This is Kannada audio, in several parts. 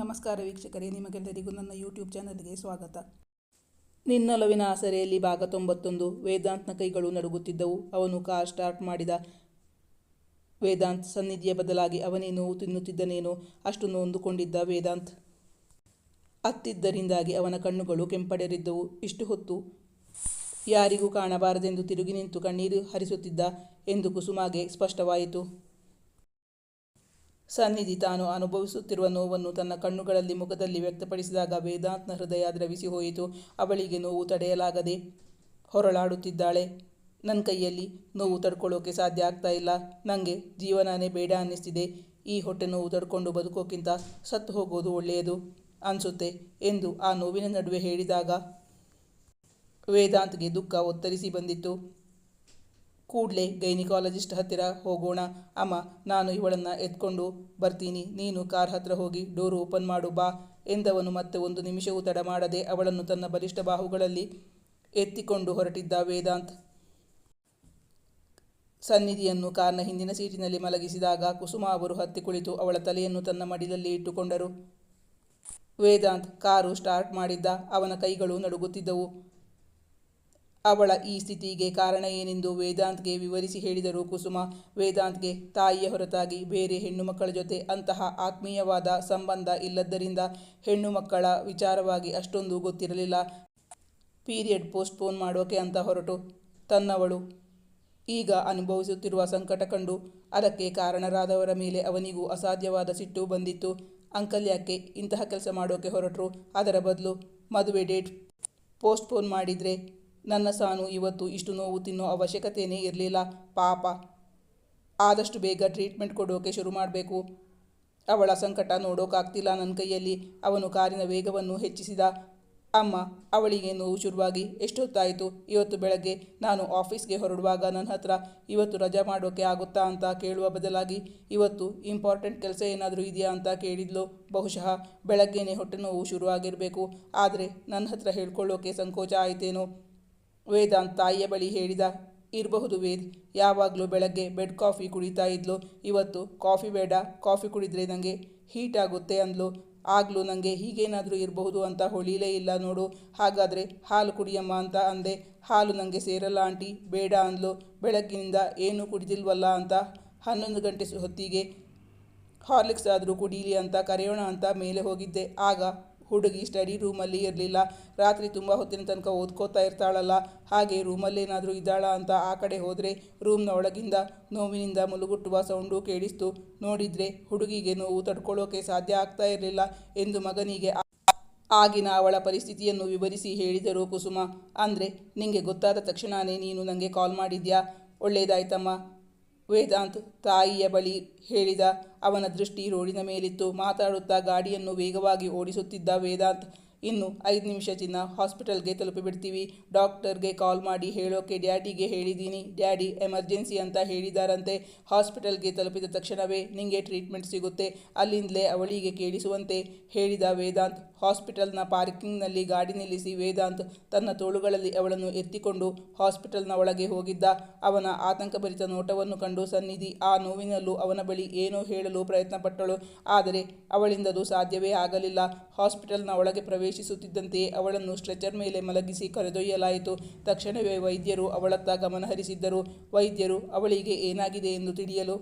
ನಮಸ್ಕಾರ ವೀಕ್ಷಕರೇ, ನಿಮಗೆಲ್ಲರಿಗೂ ನನ್ನ ಯೂಟ್ಯೂಬ್ ಚಾನಲ್ಗೆ ಸ್ವಾಗತ. ನಿನ್ನೊಲವಿನ ಆಸರೆಯಲ್ಲಿ ಭಾಗ ತೊಂಬತ್ತೊಂದು, ವೇದಾಂತ್ನ ಕೈಗಳು ನಡುಗುತ್ತಿದ್ದವು. ಅವನು ಕಾರ್ ಸ್ಟಾರ್ಟ್ ಮಾಡಿದ ವೇದಾಂತ್ ಸನ್ನಿಧಿಯ ಬದಲಾಗಿ ಅವನೇ ನೋವು ತಿನ್ನುತ್ತಿದ್ದನೇನೋ ಅಷ್ಟು ನೊಂದುಕೊಂಡಿದ್ದ ವೇದಾಂತ್. ಅತ್ತಿದ್ದರಿಂದಾಗಿ ಅವನ ಕಣ್ಣುಗಳು ಕೆಂಪಡೆರಿದ್ದವು. ಇಷ್ಟು ಹೊತ್ತು ಯಾರಿಗೂ ಕಾಣಬಾರದೆಂದು ತಿರುಗಿ ನಿಂತು ಕಣ್ಣೀರು ಹರಿಸುತ್ತಿದ್ದ ಎಂದು ಕುಸುಮಾಗೆ ಸ್ಪಷ್ಟವಾಯಿತು. ಸನ್ನಿಧಿ ತಾನು ಅನುಭವಿಸುತ್ತಿರುವ ನೋವನ್ನು ತನ್ನ ಕಣ್ಣುಗಳಲ್ಲಿ ಮುಖದಲ್ಲಿ ವ್ಯಕ್ತಪಡಿಸಿದಾಗ ವೇದಾಂತ್ನ ಹೃದಯ ದ್ರವಿಸಿ ಹೋಯಿತು. ಅವಳಿಗೆ ನೋವು ತಡೆಯಲಾಗದೆ ಹೊರಳಾಡುತ್ತಿದ್ದಾಳೆ. ನನ್ನ ಕೈಯಲ್ಲಿ ನೋವು ತಡ್ಕೊಳ್ಳೋಕೆ ಸಾಧ್ಯ ಆಗ್ತಾ ಇಲ್ಲ. ನನಗೆ ಜೀವನನೇ ಬೇಡ ಅನ್ನಿಸ್ತಿದೆ. ಈ ಹೊಟ್ಟೆ ನೋವು ತಡ್ಕೊಂಡು ಬದುಕೋಕ್ಕಿಂತ ಸತ್ತು ಹೋಗೋದು ಒಳ್ಳೆಯದು ಅನಿಸುತ್ತೆ ಎಂದು ಆ ನೋವಿನ ನಡುವೆ ಹೇಳಿದಾಗ ವೇದಾಂತ್ಗೆ ದುಃಖ ಒತ್ತರಿಸಿ ಬಂದಿತ್ತು. ಕೂಡಲೇ ಗೈನಿಕಾಲಜಿಸ್ಟ್ ಹತ್ತಿರ ಹೋಗೋಣ. ಅಮ್ಮ, ನಾನು ಇವಳನ್ನು ಎತ್ಕೊಂಡು ಬರ್ತೀನಿ. ನೀನು ಕಾರ್ ಹತ್ರ ಹೋಗಿ ಡೋರು ಓಪನ್ ಮಾಡು ಬಾ ಎಂದವನು ಮತ್ತೆ ಒಂದು ನಿಮಿಷವೂ ತಡ ಮಾಡದೆ ಅವಳನ್ನು ತನ್ನ ಬಲಿಷ್ಠ ಬಾಹುಗಳಲ್ಲಿ ಎತ್ತಿಕೊಂಡು ಹೊರಟಿದ್ದ ವೇದಾಂತ್. ಸನ್ನಿಧಿಯನ್ನು ಕಾರ್ನ ಹಿಂದಿನ ಸೀಟಿನಲ್ಲಿ ಮಲಗಿಸಿದಾಗ ಕುಸುಮ ಅವರು ಹತ್ತಿ ಕುಳಿತು ಅವಳ ತಲೆಯನ್ನು ತನ್ನ ಮಡಿಲಲ್ಲಿ ಇಟ್ಟುಕೊಂಡರು. ವೇದಾಂತ್, ಕಾರು ಸ್ಟಾರ್ಟ್ ಮಾಡಿದ್ದ. ಅವನ ಕೈಗಳು ನಡುಗುತ್ತಿದ್ದವು. ಅವಳ ಈ ಸ್ಥಿತಿಗೆ ಕಾರಣ ಏನೆಂದು ವೇದಾಂತ್ಗೆ ವಿವರಿಸಿ ಹೇಳಿದರು ಕುಸುಮ. ವೇದಾಂತ್ಗೆ ತಾಯಿಯ ಹೊರತಾಗಿ ಬೇರೆ ಹೆಣ್ಣು ಮಕ್ಕಳ ಜೊತೆ ಅಂತಹ ಆತ್ಮೀಯವಾದ ಸಂಬಂಧ ಇಲ್ಲದ್ದರಿಂದ ಹೆಣ್ಣು ಮಕ್ಕಳ ವಿಚಾರವಾಗಿ ಅಷ್ಟೊಂದು ಗೊತ್ತಿರಲಿಲ್ಲ. ಪೀರಿಯಡ್ ಪೋಸ್ಟ್ಪೋನ್ ಮಾಡೋಕೆ ಅಂತ ಹೊರಟು. ತನ್ನವಳು ಈಗ ಅನುಭವಿಸುತ್ತಿರುವ ಸಂಕಟ ಕಂಡು ಅದಕ್ಕೆ ಕಾರಣರಾದವರ ಮೇಲೆ ಅವನಿಗೂ ಅಸಾಧ್ಯವಾದ ಸಿಟ್ಟು ಬಂದಿತ್ತು. ಅಂಕಲ್ ಯಾಕೆ ಇಂತಹ ಕೆಲಸ ಮಾಡೋಕೆ ಹೊರಟರು. ಅದರ ಬದಲು ಮದುವೆ ಡೇಟ್ ಪೋಸ್ಟ್ಪೋನ್ ಮಾಡಿದರೆ ನನ್ನ ಸಾನು ಇವತ್ತು ಇಷ್ಟು ನೋವು ತಿನ್ನೋ ಅವಶ್ಯಕತೆಯೇ ಇರಲಿಲ್ಲ, ಪಾಪ. ಆದಷ್ಟು ಬೇಗ ಟ್ರೀಟ್ಮೆಂಟ್ ಕೊಡೋಕೆ ಶುರು ಮಾಡಬೇಕು. ಅವಳ ಸಂಕಟ ನೋಡೋಕ್ಕಾಗ್ತಿಲ್ಲ ನನ್ನ ಕೈಯಲ್ಲಿ. ಅವನು ಕಾರಿನ ವೇಗವನ್ನು ಹೆಚ್ಚಿಸಿದ. ಅಮ್ಮ, ಅವಳಿಗೆ ನೋವು ಶುರುವಾಗಿ ಎಷ್ಟೊತ್ತಾಯಿತು? ಇವತ್ತು ಬೆಳಗ್ಗೆ ನಾನು ಆಫೀಸ್ಗೆ ಹೊರಡುವಾಗ ನನ್ನ ಹತ್ರ, ಇವತ್ತು ರಜಾ ಮಾಡೋಕ್ಕೆ ಆಗುತ್ತಾ? ಅಂತ ಕೇಳುವ ಬದಲಾಗಿ, ಇವತ್ತು ಇಂಪಾರ್ಟೆಂಟ್ ಕೆಲಸ ಏನಾದರೂ ಇದೆಯಾ? ಅಂತ ಕೇಳಿದ್ಲು. ಬಹುಶಃ ಬೆಳಗ್ಗೆನೇ ಹೊಟ್ಟೆ ನೋವು ಶುರುವಾಗಿರಬೇಕು. ಆದರೆ ನನ್ನ ಹತ್ರ ಹೇಳ್ಕೊಳ್ಳೋಕೆ ಸಂಕೋಚ ಆಯಿತೇನೋ? ವೇದಾಂತ್ ತಾಯಿಯ ಬಳಿ ಹೇಳಿದ, ಇರಬಹುದು ವೇದ್, ಯಾವಾಗಲೂ ಬೆಳಗ್ಗೆ ಬೆಡ್ ಕಾಫಿ ಕುಡಿತಾ ಇದ್ಲು, ಇವತ್ತು ಕಾಫಿ ಬೇಡ, ಕಾಫಿ ಕುಡಿದ್ರೆ ನನಗೆ ಹೀಟ್ ಆಗುತ್ತೆ ಅಂದ್ಲು. ಆಗಲೂ ನನಗೆ ಹೀಗೇನಾದರೂ ಇರಬಹುದು ಅಂತ ಹೊಳಿಲೇ ಇಲ್ಲ ನೋಡು, ಹಾಗಾದರೆ ಹಾಲು ಕುಡಿಯಮ್ಮ ಅಂತ ಅಂದೆ. ಹಾಲು ನನಗೆ ಸೇರಲ್ಲ ಆಂಟಿ, ಬೇಡ ಅಂದ್ಲು. ಬೆಳಗ್ಗಿನಿಂದ ಏನೂ ಕುಡಿದಿಲ್ವಲ್ಲ ಅಂತ ಹನ್ನೊಂದು ಗಂಟೆ ಹೊತ್ತಿಗೆ ಹಾರ್ಲಿಕ್ಸ್ ಆದರೂ ಕುಡೀಲಿ ಅಂತ ಕರೆಯೋಣ ಅಂತ ಮೇಲೆ ಹೋಗಿದ್ದೆ. ಆಗ ಹುಡುಗಿ ಸ್ಟಡಿ ರೂಮಲ್ಲಿ ಇರಲಿಲ್ಲ. ರಾತ್ರಿ ತುಂಬ ಹೊತ್ತಿನ ತನಕ ಓದ್ಕೋತಾ ಇರ್ತಾಳಲ್ಲ. ಹಾಗೆ ರೂಮಲ್ಲೇನಾದರೂ ಇದ್ದಾಳ ಅಂತ ಆ ಕಡೆ ಹೋದರೆ ರೂಮ್ನ ಒಳಗಿಂದ ನೋವಿನಿಂದ ಮುಲುಗುಟ್ಟುವ ಸೌಂಡು ಕೇಳಿಸ್ತು. ನೋಡಿದರೆ ಹುಡುಗಿಗೆ ನೋವು ತಡ್ಕೊಳ್ಳೋಕೆ ಸಾಧ್ಯ ಆಗ್ತಾ ಇರಲಿಲ್ಲ ಎಂದು ಮಗನಿಗೆ ಆಗಿನ ಅವಳ ಪರಿಸ್ಥಿತಿಯನ್ನು ವಿವರಿಸಿ ಹೇಳಿದರು ಕುಸುಮ. ಅಂದರೆ, ನಿಂಗೆ ಗೊತ್ತಾದ ತಕ್ಷಣನೇ ನೀನು ನನಗೆ ಕಾಲ್ ಮಾಡಿದ್ಯಾ? ಒಳ್ಳೆಯದಾಯ್ತಮ್ಮ ವೇದಾಂತ್ ತಾಯಿಯ ಬಳಿ ಹೇಳಿದ ಅವನ ದೃಷ್ಟಿ ರೋಡಿನ ಮೇಲಿತ್ತು. ಮಾತಾಡುತ್ತಾ ಗಾಡಿಯನ್ನು ವೇಗವಾಗಿ ಓಡಿಸುತ್ತಿದ್ದ ವೇದಾಂತ್ ಇನ್ನು ಐದು ನಿಮಿಷ ಚಿನ್ನ ಹಾಸ್ಪಿಟಲ್ಗೆ ತಲುಪಿಬಿಡ್ತೀವಿ. ಡಾಕ್ಟರ್ಗೆ ಕಾಲ್ ಮಾಡಿ ಹೇಳೋಕೆ ಡ್ಯಾಡಿಗೆ ಹೇಳಿದ್ದೀನಿ. ಡ್ಯಾಡಿ, ಎಮರ್ಜೆನ್ಸಿ ಅಂತ ಹೇಳಿದಾರಂತೆ. ಹಾಸ್ಪಿಟಲ್ಗೆ ತಲುಪಿದ ತಕ್ಷಣವೇ ನಿಮಗೆ ಟ್ರೀಟ್ಮೆಂಟ್ ಸಿಗುತ್ತೆ. ಅಲ್ಲಿಂದಲೇ ಅವಳಿಗೆ ಕೇಳಿಸುವಂತೆ, ಹೇಳಿದ ವೇದಾಂತ್. ಹಾಸ್ಪಿಟಲ್ನ ಪಾರ್ಕಿಂಗ್ನಲ್ಲಿ ಗಾಡಿ ನಿಲ್ಲಿಸಿ ವೇದಾಂತ್ ತನ್ನ ತೋಳುಗಳಲ್ಲಿ ಅವಳನ್ನು ಎತ್ತಿಕೊಂಡು ಹಾಸ್ಪಿಟಲ್ನ ಒಳಗೆ ಹೋಗಿದ್ದ. ಅವನ ಆತಂಕಭರಿತ ನೋಟವನ್ನು ಕಂಡು ಸನ್ನಿಧಿ ಆ ನೋವಿನಲ್ಲೂ ಅವನ ಬಳಿ ಏನೋ ಹೇಳಲು ಪ್ರಯತ್ನಪಟ್ಟಳು. ಆದರೆ ಅವಳಿಂದದು ಸಾಧ್ಯವೇ ಆಗಲಿಲ್ಲ. ಹಾಸ್ಪಿಟಲ್ನ ಒಳಗೆ ಪ್ರವೇಶಿಸುತ್ತಿದ್ದಂತೆಯೇ ಅವಳನ್ನು ಸ್ಟ್ರೆಚರ್ ಮೇಲೆ ಮಲಗಿಸಿ ಕರೆದೊಯ್ಯಲಾಯಿತು. ತಕ್ಷಣವೇ ವೈದ್ಯರು ಅವಳತ್ತ ಗಮನಹರಿಸಿದ್ದರು ವೈದ್ಯರು, ಅವಳಿಗೆ ಏನಾಗಿದೆ ಎಂದು ತಿಳಿಯಲು?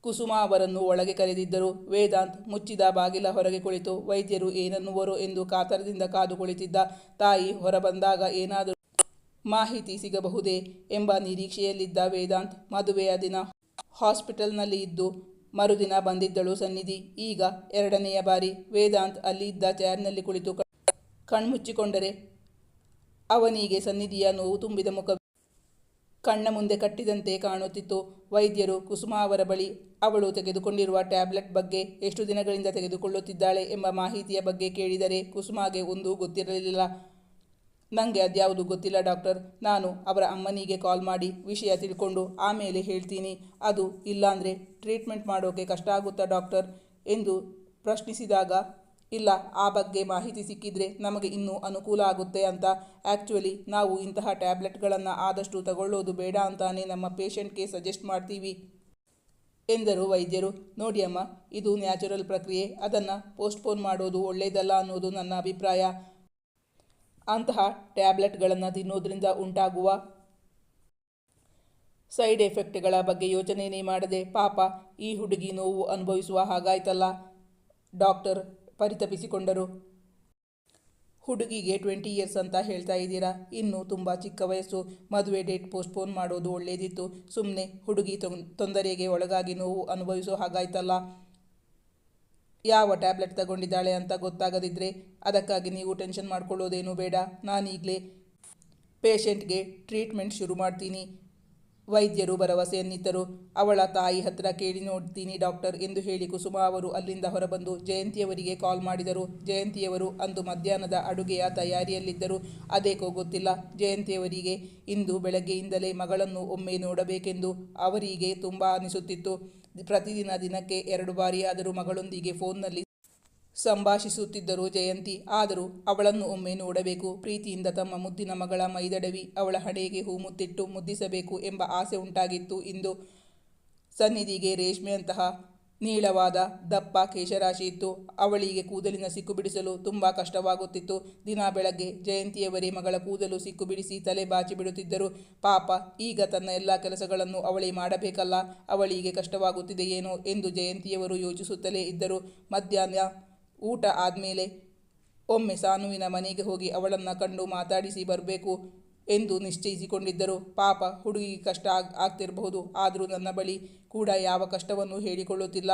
ಕುಸುಮ ಅವರನ್ನು ಒಳಗೆ ಕರೆದಿದ್ದರು. ವೇದಾಂತ್, ಮುಚ್ಚಿದ ಬಾಗಿಲ ಹೊರಗೆ ಕುಳಿತು, ವೈದ್ಯರು ಏನನ್ನುವರು ಎಂದು ಕಾತರದಿಂದ ಕಾದು ಕುಳಿತಿದ್ದ ತಾಯಿ ಹೊರಬಂದಾಗ ಏನಾದರೂ ಮಾಹಿತಿ ಸಿಗಬಹುದೇ? ಎಂಬ ನಿರೀಕ್ಷೆಯಲ್ಲಿದ್ದ ವೇದಾಂತ್ ಮದುವೆಯ ದಿನ ಹಾಸ್ಪಿಟಲ್ನಲ್ಲಿ ಇದ್ದು ಮರುದಿನ ಬಂದಿದ್ದಳು ಸನ್ನಿಧಿ. ಈಗ ಎರಡನೆಯ ಬಾರಿ ವೇದಾಂತ್ ಅಲ್ಲಿ ಇದ್ದ ಚೇರ್ನಲ್ಲಿ ಕುಳಿತು ಕಣ್ಮುಚ್ಚಿಕೊಂಡರೆ ಅವನಿಗೆ ಸನ್ನಿಧಿಯ ನೋವು ತುಂಬಿದ ಮುಖ. ಕಣ್ಣ ಮುಂದೆ ಕಟ್ಟಿದಂತೆ ಕಾಣುತ್ತಿತ್ತು. ವೈದ್ಯರು ಕುಸುಮ ಅವರ ಬಳಿ ಅವಳು ತೆಗೆದುಕೊಂಡಿರುವ ಟ್ಯಾಬ್ಲೆಟ್ ಬಗ್ಗೆ ಎಷ್ಟು ದಿನಗಳಿಂದ ತೆಗೆದುಕೊಳ್ಳುತ್ತಿದ್ದಾಳೆ ಎಂಬ ಮಾಹಿತಿಯ ಬಗ್ಗೆ ಕೇಳಿದರೆ ಕುಸುಮಾಗೆ ಒಂದೂ ಗೊತ್ತಿರಲಿಲ್ಲ. ನನಗೆ ಅದ್ಯಾವುದು ಗೊತ್ತಿಲ್ಲ, ಡಾಕ್ಟರ್. ನಾನು ಅವರ ಅಮ್ಮನಿಗೆ ಕಾಲ್ ಮಾಡಿ ವಿಷಯ ತಿಳ್ಕೊಂಡು ಆಮೇಲೆ ಹೇಳ್ತೀನಿ. ಅದು ಇಲ್ಲಾಂದರೆ ಟ್ರೀಟ್ಮೆಂಟ್ ಮಾಡೋಕೆ ಕಷ್ಟ ಆಗುತ್ತಾ, ಡಾಕ್ಟರ್? ಎಂದು ಪ್ರಶ್ನಿಸಿದಾಗ, ಇಲ್ಲ, ಆ ಬಗ್ಗೆ ಮಾಹಿತಿ ಸಿಕ್ಕಿದರೆ ನಮಗೆ ಇನ್ನೂ ಅನುಕೂಲ ಆಗುತ್ತೆ ಅಂತ. ಆ್ಯಕ್ಚುಲಿ ನಾವು ಇಂತಹ ಟ್ಯಾಬ್ಲೆಟ್ಗಳನ್ನು ಆದಷ್ಟು ತಗೊಳ್ಳೋದು ಬೇಡ ಅಂತಾನೆ ನಮ್ಮ ಪೇಷಂಟ್ಗೆ ಸಜೆಸ್ಟ್ ಮಾಡ್ತೀವಿ, ಎಂದರು ವೈದ್ಯರು. ನೋಡಿ ಅಮ್ಮ, ಇದು ನ್ಯಾಚುರಲ್ ಪ್ರಕ್ರಿಯೆ. ಅದನ್ನು ಪೋಸ್ಟ್ಪೋನ್ ಮಾಡೋದು ಒಳ್ಳೆಯದಲ್ಲ ಅನ್ನೋದು ನನ್ನ ಅಭಿಪ್ರಾಯ. ಅಂತಹ ಟ್ಯಾಬ್ಲೆಟ್ಗಳನ್ನು ತಿನ್ನೋದ್ರಿಂದ ಉಂಟಾಗುವ ಸೈಡ್ ಎಫೆಕ್ಟ್ಗಳ ಬಗ್ಗೆ ಯೋಚನೆಯೇ ಮಾಡದೆ ಪಾಪ ಈ ಹುಡುಗಿ ನೋವು ಅನುಭವಿಸುವ ಹಾಗಾಯ್ತಲ್ಲ, ಡಾಕ್ಟರ್ ಪರಿತಪಿಸಿಕೊಂಡರು. ಹುಡುಗಿಗೆ ಟ್ವೆಂಟಿ ಇಯರ್ಸ್ ಅಂತ ಹೇಳ್ತಾ ಇದ್ದೀರಾ? ಇನ್ನು ತುಂಬ ಚಿಕ್ಕ ವಯಸ್ಸು. ಮದುವೆ ಡೇಟ್ ಪೋಸ್ಟ್ಪೋನ್ ಮಾಡೋದು ಒಳ್ಳೆಯದಿತ್ತು ಸುಮ್ಮನೆ ಹುಡುಗಿ ತೊಂದರೆಗೆ ಒಳಗಾಗಿ ನೋವು ಅನುಭವಿಸೋ ಹಾಗಾಯ್ತಲ್ಲ. ಯಾವ ಟ್ಯಾಬ್ಲೆಟ್ ತಗೊಂಡಿದ್ದಾಳೆ ಅಂತ ಗೊತ್ತಾಗದಿದ್ದರೆ ಅದಕ್ಕಾಗಿ ನೀವು ಟೆನ್ಷನ್ ಮಾಡ್ಕೊಳ್ಳೋದೇನು ಬೇಡ. ನಾನೀಗಲೇ ಪೇಷಂಟ್ಗೆ ಟ್ರೀಟ್ಮೆಂಟ್ ಶುರು ಮಾಡ್ತೀನಿ. ವೈದ್ಯರು ಭರವಸೆಯನ್ನಿದ್ದರು ಅವಳ ತಾಯಿ ಹತ್ರ ಕೇಳಿ ನೋಡ್ತೀನಿ ಡಾಕ್ಟರ್ ಎಂದು ಹೇಳಿ ಕುಸುಮ ಅವರು ಅಲ್ಲಿಂದ ಹೊರಬಂದು ಜಯಂತಿಯವರಿಗೆ ಕಾಲ್ ಮಾಡಿದರು. ಜಯಂತಿಯವರು ಅಂದು ಮಧ್ಯಾಹ್ನದ ಅಡುಗೆಯ ತಯಾರಿಯಲ್ಲಿದ್ದರು. ಅದೇಕೋ ಗೊತ್ತಿಲ್ಲ. ಜಯಂತಿಯವರಿಗೆ ಇಂದು ಬೆಳಗ್ಗೆಯಿಂದಲೇ ಮಗಳನ್ನು ಒಮ್ಮೆ ನೋಡಬೇಕೆಂದು ಅವರಿಗೆ ತುಂಬ ಅನಿಸುತ್ತಿತ್ತು. ಪ್ರತಿದಿನ ದಿನಕ್ಕೆ ಎರಡು ಬಾರಿಯಾದರೂ ಮಗಳೊಂದಿಗೆ ಫೋನ್ನಲ್ಲಿ ಸಂಭಾಷಿಸುತ್ತಿದ್ದರು ಜಯಂತಿ, ಆದರೂ ಅವಳನ್ನು ಒಮ್ಮೆ ನೋಡಬೇಕು. ಪ್ರೀತಿಯಿಂದ ತಮ್ಮ ಮುದ್ದಿನ ಮಗಳ ಮೈದಡವಿ ಅವಳ ಹಣೆಗೆ ಹೂಮುತ್ತಿಟ್ಟು ಮುದ್ದಿಸಬೇಕು ಎಂಬ ಆಸೆ ಉಂಟಾಗಿತ್ತು. ಇಂದು ಸನ್ನಿಧಿಗೆ ರೇಷ್ಮೆಯಂತಹ ನೀಳವಾದ ದಪ್ಪ ಕೇಶರಾಶಿ ಇತ್ತು. ಅವಳಿಗೆ ಕೂದಲಿನ ಸಿಕ್ಕು ಬಿಡಿಸಲು ತುಂಬ ಕಷ್ಟವಾಗುತ್ತಿತ್ತು. ದಿನ ಬೆಳಗ್ಗೆ ಜಯಂತಿಯವರೇ ಮಗಳ ಕೂದಲು ಸಿಕ್ಕು ಬಿಡಿಸಿ ತಲೆ ಬಾಚಿ ಬಿಡುತ್ತಿದ್ದರು. ಪಾಪ, ಈಗ ತನ್ನ ಎಲ್ಲ ಕೆಲಸಗಳನ್ನು ಅವಳೇ ಮಾಡಬೇಕಲ್ಲ, ಅವಳಿಗೆ ಕಷ್ಟವಾಗುತ್ತಿದೆಯೇನೋ ಎಂದು ಜಯಂತಿಯವರು ಯೋಚಿಸುತ್ತಲೇ ಇದ್ದರು. ಮಧ್ಯಾಹ್ನ ಊಟ ಆದಮೇಲೆ ಒಮ್ಮೆ ಸಾನುವಿನ ಮನೆಗೆ ಹೋಗಿ ಅವಳನ್ನು ಕಂಡು ಮಾತಾಡಿಸಿ ಬರಬೇಕು ಎಂದು ನಿಶ್ಚಯಿಸಿಕೊಂಡಿದ್ದರು. ಪಾಪ, ಹುಡುಗಿ ಕಷ್ಟ ಆಗ್, ಆಗ್ತಿರಬಹುದು, ಆದರೂ ನನ್ನ ಬಳಿ ಕೂಡ ಯಾವ ಕಷ್ಟವನ್ನು ಹೇಳಿಕೊಳ್ಳುತ್ತಿಲ್ಲ.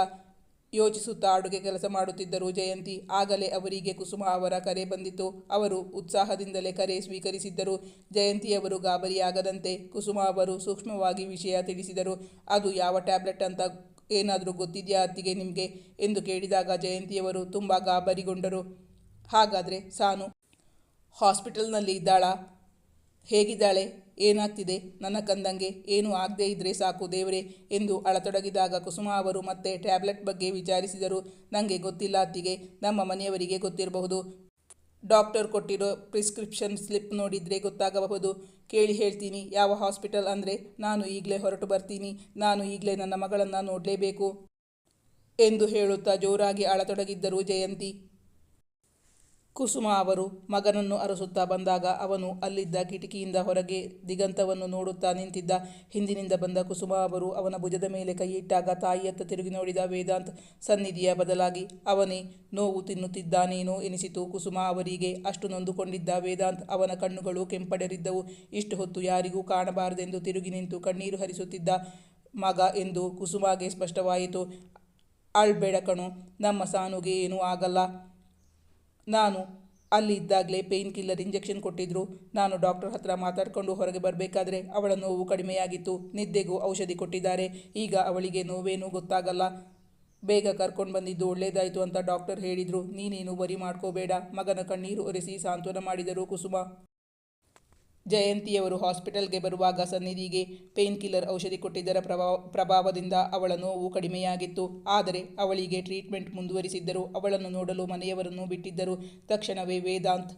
ಯೋಚಿಸುತ್ತಾ ಅಡುಗೆ ಕೆಲಸ ಮಾಡುತ್ತಿದ್ದರು ಜಯಂತಿ. ಆಗಲೇ ಅವರಿಗೆ ಕುಸುಮ ಅವರ ಕರೆ ಬಂದಿತ್ತು. ಅವರು ಉತ್ಸಾಹದಿಂದಲೇ ಕರೆ ಸ್ವೀಕರಿಸಿದ್ದರು. ಜಯಂತಿಯವರು ಗಾಬರಿಯಾಗದಂತೆ ಕುಸುಮ ಅವರು ಸೂಕ್ಷ್ಮವಾಗಿ ವಿಷಯ ತಿಳಿಸಿದರು. ಅದು ಯಾವ ಟ್ಯಾಬ್ಲೆಟ್ ಅಂತ ಏನಾದರೂ ಗೊತ್ತಿದೆಯಾ ಅತ್ತಿಗೆ ನಿಮಗೆ? ಎಂದು ಕೇಳಿದಾಗ ಜಯಂತಿಯವರು ತುಂಬ ಗಾಬರಿಗೊಂಡರು. ಹಾಗಾದರೆ ಸಾನು ಹಾಸ್ಪಿಟಲ್ನಲ್ಲಿ ಇದ್ದಾಳಾ? ಹೇಗಿದ್ದಾಳೆ? ಏನಾಗ್ತಿದೆ? ನನ್ನ ಕಂದಂಗೆ ಏನೂ ಆಗದೇ ಇದ್ದರೆ ಸಾಕು ದೇವರೇ ಎಂದು ಅಳತೊಡಗಿದಾಗ ಕುಸುಮ ಅವರು ಮತ್ತೆ ಟ್ಯಾಬ್ಲೆಟ್ ಬಗ್ಗೆ ವಿಚಾರಿಸಿದರು. ನನಗೆ ಗೊತ್ತಿಲ್ಲ ಅತ್ತಿಗೆ, ನಮ್ಮ ಮನೆಯವರಿಗೆ ಗೊತ್ತಿರಬಹುದು. ಡಾಕ್ಟರ್ ಕೊಟ್ಟಿರೋ ಪ್ರಿಸ್ಕ್ರಿಪ್ಷನ್ ಸ್ಲಿಪ್ ನೋಡಿದರೆ ಗೊತ್ತಾಗಬಹುದು. ಕೇಳಿ ಹೇಳ್ತೀನಿ, ಯಾವ ಹಾಸ್ಪಿಟಲ್ ಅಂದರೆ ನಾನು ಈಗಲೇ ಹೊರಟು ಬರ್ತೀನಿ, ನಾನು ಈಗಲೇ ನನ್ನ ಮಗಳನ್ನು ನೋಡಲೇಬೇಕು. ಎಂದು ಹೇಳುತ್ತಾ ಜೋರಾಗಿ ಅಳತೊಡಗಿದ್ದರು ಜಯಂತಿ. ಕುಸುಮ ಅವರು ಮಗನನ್ನು ಅರಸುತ್ತಾ ಬಂದಾಗ ಅವನು ಅಲ್ಲಿದ್ದ ಕಿಟಕಿಯಿಂದ ಹೊರಗೆ ದಿಗಂತವನ್ನು ನೋಡುತ್ತಾ ನಿಂತಿದ್ದ. ಹಿಂದಿನಿಂದ ಬಂದ ಕುಸುಮ ಅವರು ಅವನ ಭುಜದ ಮೇಲೆ ಕೈಯಿಟ್ಟಾಗ ತಾಯಿಯತ್ತ ತಿರುಗಿ ನೋಡಿದ ವೇದಾಂತ್ ಸನ್ನಿಧಿಯ ಬದಲಾಗಿ, ಅವನೇ, ನೋವು ತಿನ್ನುತ್ತಿದ್ದಾನೇನೋ ಎನಿಸಿತು. ಕುಸುಮ ಅವರಿಗೆ ಅಷ್ಟು ನೊಂದುಕೊಂಡಿದ್ದ ವೇದಾಂತ್ ಅವನ ಕಣ್ಣುಗಳು ಕೆಂಪಡೆರಿದ್ದವು. ಇಷ್ಟು ಹೊತ್ತು ಯಾರಿಗೂ ಕಾಣಬಾರದೆಂದು ತಿರುಗಿ ನಿಂತು ಕಣ್ಣೀರು ಹರಿಸುತ್ತಿದ್ದ ಮಗ ಎಂದು ಕುಸುಮಾಗೆ ಸ್ಪಷ್ಟವಾಯಿತು. ಅಳ್ಬೇಡ ಕಣೋ, ನಮ್ಮ ಸಾನುಗೆ ಏನೂ ಆಗಲ್ಲ. ನಾನು ಅಲ್ಲಿ ಇದ್ದಾಗಲೇ ಪೇಯ್ನ್ ಕಿಲ್ಲರ್ ಇಂಜೆಕ್ಷನ್ ಕೊಟ್ಟಿದ್ರು. ನಾನು ಡಾಕ್ಟರ್ ಹತ್ರ ಮಾತಾಡಿಕೊಂಡು ಹೊರಗೆ ಬರಬೇಕಾದ್ರೆ ಅವಳ ನೋವು ಕಡಿಮೆಯಾಗಿತ್ತು. ನಿದ್ದೆಗೂ ಔಷಧಿ ಕೊಟ್ಟಿದ್ದಾರೆ. ಈಗ ಅವಳಿಗೆ ನೋವೇನೂ ಗೊತ್ತಾಗಲ್ಲ. ಬೇಗ ಕರ್ಕೊಂಡು ಬಂದಿದ್ದು ಒಳ್ಳೇದಾಯಿತು ಅಂತ ಡಾಕ್ಟರ್ ಹೇಳಿದರು. ನೀನೇನು ಬರಿ ಮಾಡ್ಕೋಬೇಡ. ಮಗನ ಕಣ್ಣೀರು ಒರೆಸಿ ಸಾಂತ್ವನ ಮಾಡಿದರು ಕುಸುಮ. ಜಯಂತಿಯವರು ಹಾಸ್ಪಿಟಲ್ಗೆ ಬರುವಾಗ ಸನ್ನಿಧಿಗೆ ಪೇನ್ ಕಿಲ್ಲರ್ ಔಷಧಿ ಕೊಟ್ಟಿದ್ದರ ಪ್ರಭಾವ ಪ್ರಭಾವದಿಂದ ಅವಳ ನೋವು ಕಡಿಮೆಯಾಗಿತ್ತು. ಆದರೆ ಅವಳಿಗೆ ಟ್ರೀಟ್ಮೆಂಟ್ ಮುಂದುವರಿಸಿದ್ದರು. ಅವಳನ್ನು ನೋಡಲು ಮನೆಯವರನ್ನು ಬಿಟ್ಟಿದ್ದರು. ತಕ್ಷಣವೇ ವೇದಾಂತ್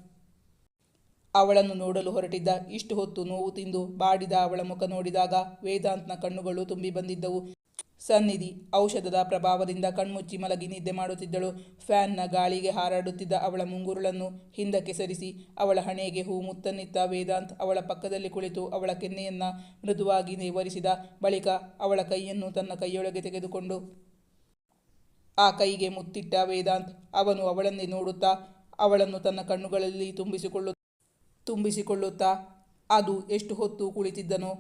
ಅವಳನ್ನು ನೋಡಲು ಹೊರಟಿದ್ದ. ಇಷ್ಟು ಹೊತ್ತು ನೋವು ತಿಂದು ಬಾಡಿದ ಅವಳ ಮುಖ ನೋಡಿದಾಗ ವೇದಾಂತ್ನ ಕಣ್ಣುಗಳು ತುಂಬಿ ಬಂದಿದ್ದವು. ಸನ್ನಿಧಿ ಔಷಧದ ಪ್ರಭಾವದಿಂದ ಕಣ್ಮುಚ್ಚಿ ಮಲಗಿ ನಿದ್ದೆ ಮಾಡುತ್ತಿದ್ದಳು. ಫ್ಯಾನ್ನ ಗಾಳಿಗೆ ಹಾರಾಡುತ್ತಿದ್ದ ಅವಳ ಮುಂಗುರುಳನ್ನು ಹಿಂದಕ್ಕೆ ಸರಿಸಿ, ಅವಳ ಹಣೆಗೆ ಹೂ ಮುತ್ತನ್ನಿತ್ತ ವೇದಾಂತ್ ಅವಳ ಪಕ್ಕದಲ್ಲಿ ಕುಳಿತು ಅವಳ ಕೆನ್ನೆಯನ್ನ ಮೃದುವಾಗಿ ನೇವರಿಸಿದ ಬಳಿಕ ಅವಳ ಕೈಯನ್ನು ತನ್ನ ಕೈಯೊಳಗೆ ತೆಗೆದುಕೊಂಡು, ಆ ಕೈಗೆ ಮುತ್ತಿಟ್ಟ ವೇದಾಂತ್ ಅವನು ಅವಳನ್ನೇ ನೋಡುತ್ತಾ, ಅವಳನ್ನು ತನ್ನ ಕಣ್ಣುಗಳಲ್ಲಿ ತುಂಬಿಸಿಕೊಳ್ಳು ತುಂಬಿಸಿಕೊಳ್ಳುತ್ತಾ, ಅದು ಎಷ್ಟು ಹೊತ್ತು ಕುಳಿತಿದ್ದನೋ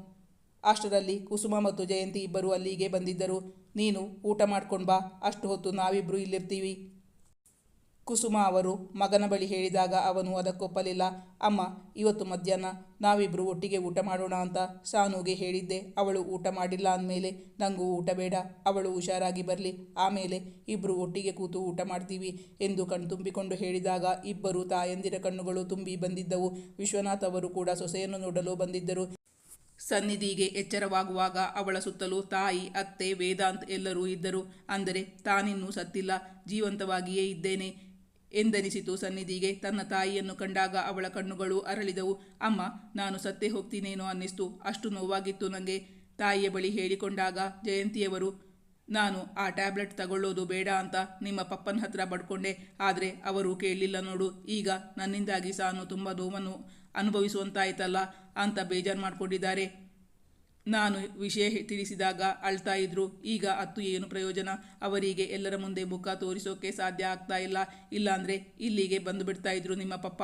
ಅಷ್ಟರಲ್ಲಿ ಕುಸುಮ ಮತ್ತು ಜಯಂತಿ ಇಬ್ಬರು ಅಲ್ಲಿಗೆ ಬಂದಿದ್ದರು. ನೀನು ಊಟ ಮಾಡ್ಕೊಂಡು ಬಾ, ಅಷ್ಟು ಹೊತ್ತು ನಾವಿಬ್ಬರು ಇಲ್ಲಿರ್ತೀವಿ. ಕುಸುಮ ಅವರು ಮಗನ ಬಳಿ ಹೇಳಿದಾಗ ಅವನು ಅದಕ್ಕೊಪ್ಪಲಿಲ್ಲ. ಅಮ್ಮ, ಇವತ್ತು ಮಧ್ಯಾಹ್ನ ನಾವಿಬ್ಬರು ಒಟ್ಟಿಗೆ ಊಟ ಮಾಡೋಣ ಅಂತ ಸಾನುಗೆ ಹೇಳಿದ್ದೆ. ಅವಳು ಊಟ ಮಾಡಿಲ್ಲ ಅಂದಮೇಲೆ ನನಗೂ ಊಟ ಬೇಡ. ಅವಳು ಹುಷಾರಾಗಿ ಬರಲಿ. ಆಮೇಲೆ ಇಬ್ಬರು ಒಟ್ಟಿಗೆ ಕೂತು ಊಟ ಮಾಡ್ತೀವಿ ಎಂದು ಕಣ್ತುಂಬಿಕೊಂಡು ಹೇಳಿದಾಗ ಇಬ್ಬರು ತಾಯಂದಿರ ಕಣ್ಣುಗಳು ತುಂಬಿ ಬಂದಿದ್ದವು. ವಿಶ್ವನಾಥ್ ಅವರು ಕೂಡ ಸೊಸೆಯನ್ನು ನೋಡಲು ಬಂದಿದ್ದರು. ಸನ್ನಿಧಿಗೆ ಎಚ್ಚರವಾಗುವಾಗ ಅವಳ ಸುತ್ತಲೂ ತಾಯಿ, ಅತ್ತೆ, ವೇದಾಂತ್ ಎಲ್ಲರೂ ಇದ್ದರು. ಅಂದರೆ ತಾನಿನ್ನೂ ಸತ್ತಿಲ್ಲ, ಜೀವಂತವಾಗಿಯೇ ಇದ್ದೇನೆ ಎಂದೆನಿಸಿತು ಸನ್ನಿಧಿಗೆ. ತನ್ನ ತಾಯಿಯನ್ನು ಕಂಡಾಗ ಅವಳ ಕಣ್ಣುಗಳು ಅರಳಿದವು. ಅಮ್ಮ, ನಾನು ಸತ್ತೇ ಹೋಗ್ತೀನೇನೋ ಅನ್ನಿಸ್ತು. ಅಷ್ಟು ನೋವಾಗಿತ್ತು ನನಗೆ ತಾಯಿಯ ಬಳಿ ಹೇಳಿಕೊಂಡಾಗ ಜಯಂತಿಯವರು ನಾನು ಆ ಟ್ಯಾಬ್ಲೆಟ್ ತಗೊಳ್ಳೋದು ಬೇಡ ಅಂತ ನಿಮ್ಮ ಪಪ್ಪನ ಹತ್ರ ಬಡ್ಕೊಂಡೆ ಆದರೆ ಅವರು ಕೇಳಲಿಲ್ಲ ನೋಡು, ಈಗ ನನ್ನಿಂದಾಗಿ ಸಾನು ತುಂಬ ನೋವನ್ನು ಅನುಭವಿಸುವಂತಾಯ್ತಲ್ಲ ಅಂತ ಬೇಜಾರು ಮಾಡಿಕೊಂಡಿದ್ದಾರೆ. ನಾನು ವಿಷಯ ತಿಳಿಸಿದಾಗ ಅಳ್ತಾ ಇದ್ರು. ಈಗ ಅತ್ತು ಏನು ಪ್ರಯೋಜನ? ಅವರಿಗೆ ಎಲ್ಲರ ಮುಂದೆ ಮುಖ ತೋರಿಸೋಕೆ ಸಾಧ್ಯ ಆಗ್ತಾ ಇಲ್ಲ. ಇಲ್ಲಾಂದರೆ ಇಲ್ಲಿಗೆ ಬಂದು ಬಿಡ್ತಾ ಇದ್ರು ನಿಮ್ಮ ಪಪ್ಪ.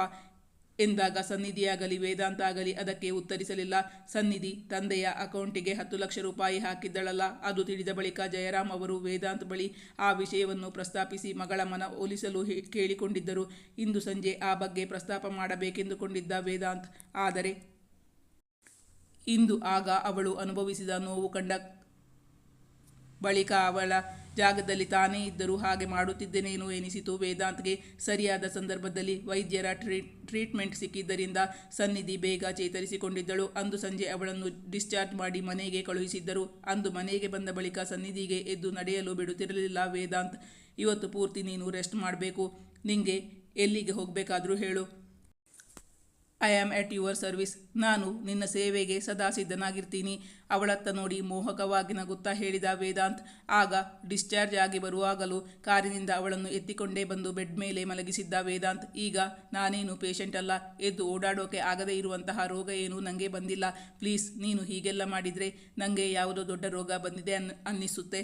ಎಂದಾಗ ಸನ್ನಿಧಿಯಾಗಲಿ ವೇದಾಂತ ಆಗಲಿ ಅದಕ್ಕೆ ಉತ್ತರಿಸಲಿಲ್ಲ. ಸನ್ನಿಧಿ ತಂದೆಯ ಅಕೌಂಟಿಗೆ ಹತ್ತು ಲಕ್ಷ ರೂಪಾಯಿ ಹಾಕಿದ್ದಳಲ್ಲ. ಅದು ತಿಳಿದ ಬಳಿಕ ಜಯರಾಮ್ ಅವರು ವೇದಾಂತ್ ಬಳಿ ಆ ವಿಷಯವನ್ನು ಪ್ರಸ್ತಾಪಿಸಿ ಮಗಳ ಮನ ಒಲಿಸಲು ಕೇಳಿಕೊಂಡಿದ್ದರು. ಇಂದು ಸಂಜೆ ಆ ಬಗ್ಗೆ ಪ್ರಸ್ತಾಪ ಮಾಡಬೇಕೆಂದುಕೊಂಡಿದ್ದ ವೇದಾಂತ್, ಆದರೆ ಇಂದು ಆಗ ಅವಳು ಅನುಭವಿಸಿದ ನೋವು ಕಂಡ ಬಳಿಕ ಅವಳ ಜಾಗದಲ್ಲಿ ತಾನೇ ಇದ್ದರೂ ಹಾಗೆ ಮಾಡುತ್ತಿದ್ದೇನೇನೋ ಎನಿಸಿತು. ವೇದಾಂತ್ಗೆ ಸರಿಯಾದ ಸಂದರ್ಭದಲ್ಲಿ ವೈದ್ಯರ ಟ್ರೀಟ್ ಟ್ರೀಟ್ಮೆಂಟ್ ಸಿಕ್ಕಿದ್ದರಿಂದ ಸನ್ನಿಧಿ ಬೇಗ ಚೇತರಿಸಿಕೊಂಡಿದ್ದಳು. ಅಂದು ಸಂಜೆ ಅವಳನ್ನು ಡಿಸ್ಚಾರ್ಜ್ ಮಾಡಿ ಮನೆಗೆ ಕಳುಹಿಸಿದ್ದರು. ಅಂದು ಮನೆಗೆ ಬಂದ ಬಳಿಕ ಸನ್ನಿಧಿಗೆ ಎದ್ದು ನಡೆಯಲು ಬಿಡುತ್ತಿರಲಿಲ್ಲ. ವೇದಾಂತ್, ಇವತ್ತು ಪೂರ್ತಿ ನೀನು ರೆಸ್ಟ್ ಮಾಡಬೇಕು. ನಿಂಗೆ ಎಲ್ಲಿಗೆ ಹೋಗಬೇಕಾದರೂ ಹೇಳು. I am at your service ನಾನು ನಿನ್ನ ಸೇವೆಗೆ ಸದಾ ಸಿದ್ಧನಾಗಿರ್ತೀನಿ. ಅವಳತ್ತ ನೋಡಿ ಮೋಹಕವಾಗಿ ನಗುತ್ತಾ ಹೇಳಿದ ವೇದಾಂತ್, ಆಗ ಡಿಸ್ಚಾರ್ಜ್ ಆಗಿ ಬರುವಾಗಲೂ ಕಾರಿನಿಂದ ಅವಳನ್ನು ಎತ್ತಿಕೊಂಡೇ ಬಂದು ಬೆಡ್ ಮೇಲೆ ಮಲಗಿಸಿದ್ದ ವೇದಾಂತ್, ಈಗ ನಾನೇನು ಪೇಷಂಟ್ ಅಲ್ಲ, ಎದ್ದು ಓಡಾಡೋಕೆ ಆಗದೇ ಇರುವಂತಹ ರೋಗ ಏನೂ ನನಗೆ ಬಂದಿಲ್ಲ. ಪ್ಲೀಸ್ ನೀನು ಹೀಗೆಲ್ಲ ಮಾಡಿದರೆ ನನಗೆ ಯಾವುದೋ ದೊಡ್ಡ ರೋಗ ಬಂದಿದೆ ಅನ್, ಅನ್ನಿಸುತ್ತೆ.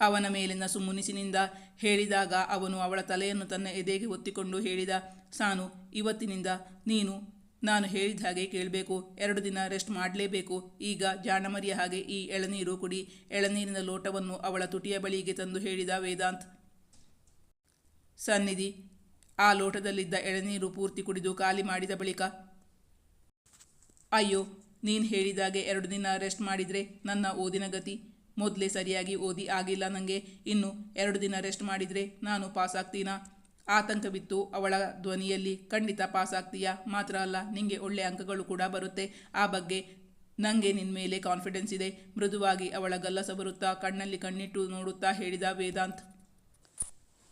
ಅವನ ಮೇಲಿನ ಸುಮ್ಮುನಿಸಿನಿಂದ ಹೇಳಿದಾಗ ಅವನು ಅವಳ ತಲೆಯನ್ನು ತನ್ನ ಎದೆಗೆ ಒತ್ತಿಕೊಂಡು ಹೇಳಿದ, ಸಾನು, ಇವತ್ತಿನಿಂದ ನೀನು, ನಾನು ಹೇಳಿದ ಹಾಗೆ ಕೇಳಬೇಕು, ಎರಡು ದಿನ ರೆಸ್ಟ್ ಮಾಡಲೇಬೇಕು, ಈಗ ಜಾಣಮರಿಯ ಹಾಗೆ ಈ ಎಳನೀರು ಕುಡಿ, ಎಳನೀರಿನ ಲೋಟವನ್ನು ಅವಳ ತುಟಿಯ ಬಳಿಗೆ ತಂದು ಹೇಳಿದ ವೇದಾಂತ್. ಸನ್ನಿಧಿ, ಆ ಲೋಟದಲ್ಲಿದ್ದ ಎಳನೀರು ಪೂರ್ತಿ ಕುಡಿದು ಖಾಲಿ ಮಾಡಿದ ಬಳಿಕ, ಅಯ್ಯೋ, ನೀನು ಹೇಳಿದಾಗೆ ಎರಡು ದಿನ ರೆಸ್ಟ್ ಮಾಡಿದರೆ ನನ್ನ ಓದಿನ ಗತಿ ಮೊದಲೇ ಸರಿಯಾಗಿ ಓದಿ ಆಗಿಲ್ಲ ನನಗೆ ಇನ್ನು ಎರಡು ದಿನ ರೆಸ್ಟ್ ಮಾಡಿದರೆ ನಾನು ಪಾಸ್ ಆಗ್ತೀನಾ? ಆತಂಕವಿತ್ತು ಅವಳ ಧ್ವನಿಯಲ್ಲಿ, ಖಂಡಿತ ಪಾಸ್ ಆಗ್ತೀಯಾ? ಮಾತ್ರ ಅಲ್ಲ ನಿಮಗೆ ಒಳ್ಳೆ ಅಂಕಗಳು ಕೂಡ ಬರುತ್ತೆ. ಆ ಬಗ್ಗೆ ನನಗೆ ನಿನ್ನ ಮೇಲೆ ಕಾನ್ಫಿಡೆನ್ಸ್ ಇದೆ. ಮೃದುವಾಗಿ ಅವಳ ಗಲ್ಲಸ ಬರುತ್ತಾ? ಕಣ್ಣಲ್ಲಿ ಕಣ್ಣಿಟ್ಟು ನೋಡುತ್ತಾ? ಹೇಳಿದ ವೇದಾಂತ್.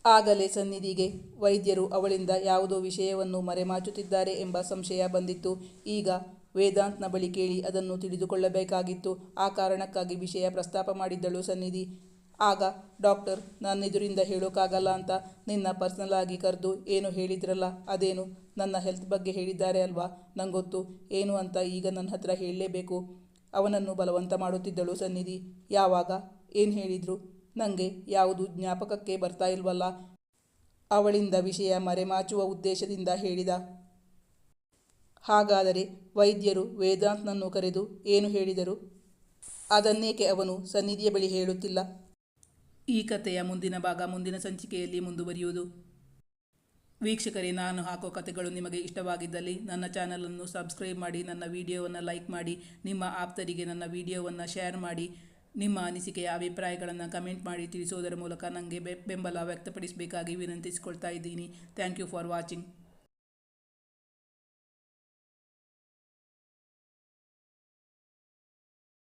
ಆಗಲೇ ಸನ್ನಿಧಿಗೆ ವೈದ್ಯರು ಅವಳಿಂದ ಯಾವುದೋ ವಿಷಯವನ್ನು ಮರೆಮಾಚುತ್ತಿದ್ದಾರೆ ಎಂಬ ಸಂಶಯ ಬಂದಿತ್ತು. ಈಗ ವೇದಾಂತ್ನ ಬಳಿ ಕೇಳಿ ಅದನ್ನು ತಿಳಿದುಕೊಳ್ಳಬೇಕಾಗಿತ್ತು. ಆ ಕಾರಣಕ್ಕಾಗಿ ವಿಷಯ ಪ್ರಸ್ತಾಪ ಮಾಡಿದ್ದಳು ಸನ್ನಿಧಿ. ಆಗ, ಡಾಕ್ಟರ್, ನನ್ನೆದುರಿಂದ ಹೇಳೋಕ್ಕಾಗಲ್ಲ ಅಂತ ನಿನ್ನ ಪರ್ಸನಲ್ ಆಗಿ ಕರೆದು ಏನು ಹೇಳಿದ್ರಲ್ಲ, ಅದೇನು? ನನ್ನ ಹೆಲ್ತ್ ಬಗ್ಗೆ ಹೇಳಿದ್ದಾರೆ ಅಲ್ವಾ? ನಂಗೊತ್ತು, ಏನು ಅಂತ ಈಗ ನನ್ನ ಹತ್ರ ಹೇಳಲೇಬೇಕು. ಅವನನ್ನು ಬಲವಂತ ಮಾಡುತ್ತಿದ್ದಳು ಸನ್ನಿಧಿ. ಯಾವಾಗ? ಏನು ಹೇಳಿದ್ರು? ನನಗೆ ಯಾವುದು ಜ್ಞಾಪಕಕ್ಕೆ ಬರ್ತಾ ಇಲ್ವಲ್ಲ? ಅವಳಿಂದ ವಿಷಯ ಮರೆಮಾಚುವ ಉದ್ದೇಶದಿಂದ ಹೇಳಿದ. ಹಾಗಾದರೆ ವೈದ್ಯರು ವೇದಾಂತ್ನನ್ನು ಕರೆದು ಏನು ಹೇಳಿದರು? ಅದನ್ನೇಕೆ ಅವನು ಸನ್ನಿಧಿಯ ಬಳಿ ಹೇಳುತ್ತಿಲ್ಲ? ಈ ಕಥೆಯ ಮುಂದಿನ ಭಾಗ ಮುಂದಿನ ಸಂಚಿಕೆಯಲ್ಲಿ ಮುಂದುವರಿಯುವುದು. ವೀಕ್ಷಕರೇ, ನಾನು ಹಾಕೋ ಕಥೆಗಳು ನಿಮಗೆ ಇಷ್ಟವಾಗಿದ್ದಲ್ಲಿ ನನ್ನ ಚಾನಲನ್ನು ಸಬ್ಸ್ಕ್ರೈಬ್ ಮಾಡಿ, ನನ್ನ ವಿಡಿಯೋವನ್ನು ಲೈಕ್ ಮಾಡಿ, ನಿಮ್ಮ ಆಪ್ತರಿಗೆ ನನ್ನ ವಿಡಿಯೋವನ್ನು ಶೇರ್ ಮಾಡಿ, ನಿಮ್ಮ ಅನಿಸಿಕೆಯ ಅಭಿಪ್ರಾಯಗಳನ್ನು ಕಮೆಂಟ್ ಮಾಡಿ ತಿಳಿಸೋದರ ಮೂಲಕ ನನಗೆ ಬೆಂಬಲ ವ್ಯಕ್ತಪಡಿಸಬೇಕಾಗಿ ವಿನಂತಿಸಿಕೊಳ್ತಾ ಇದ್ದೀನಿ. Thank you for watching.